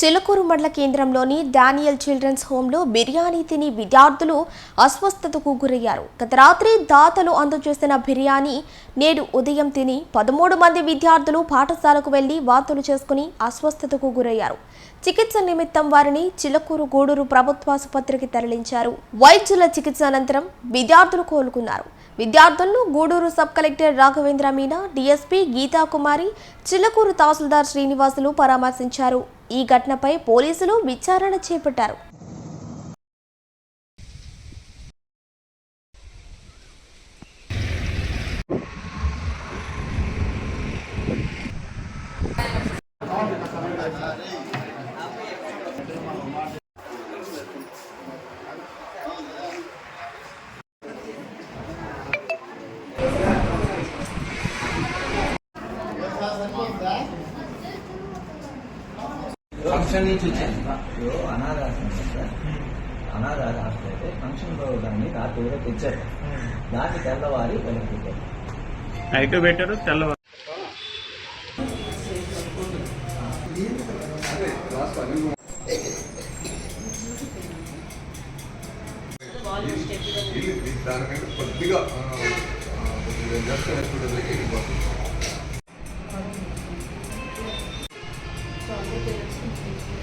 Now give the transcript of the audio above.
చిలకూరు మండల కేంద్రంలోని Daniel children's హోంలో biryani తిని విద్యార్థులు అస్వస్థతకు గురయ్యారు. గత రాత్రి దాతలు అందజేసిన బిర్యానీ నేడు ఉదయం తిని పదమూడు మంది విద్యార్థులు పాఠశాలకు వెళ్ళి వాంతులు చేసుకుని అస్వస్థతకు గురయ్యారు. చికిత్స నిమిత్తం వారిని చిలకూరు గూడూరు ప్రభుత్వాసుపత్రికి తరలించారు. వైద్యుల చికిత్స అనంతరం విద్యార్థులు కోలుకున్నారు. విద్యార్థులను Gudur sub collector Raghavendra Meena DSP Geethakumari Chilakur tahsildar Srinivasulu పరామర్శించారు. ఈ ఘటనపై పోలీసులు విచారణ చేపట్టారు. ఫంక్షన్ నుంచి వచ్చాను అనాథ ఆశ్రమం సార్ అనాథ హాస్టల్ అయితే ఫంక్షన్ ప్రోగ్రామ్ని రాత్రి కూడా తెచ్చారు. దాన్ని తెల్లవారి వెళ్ళిపోతారు నైట్ పెట్టారు తెల్లవారు. దానికంటే కొద్దిగా ఆ, 我对的兴趣。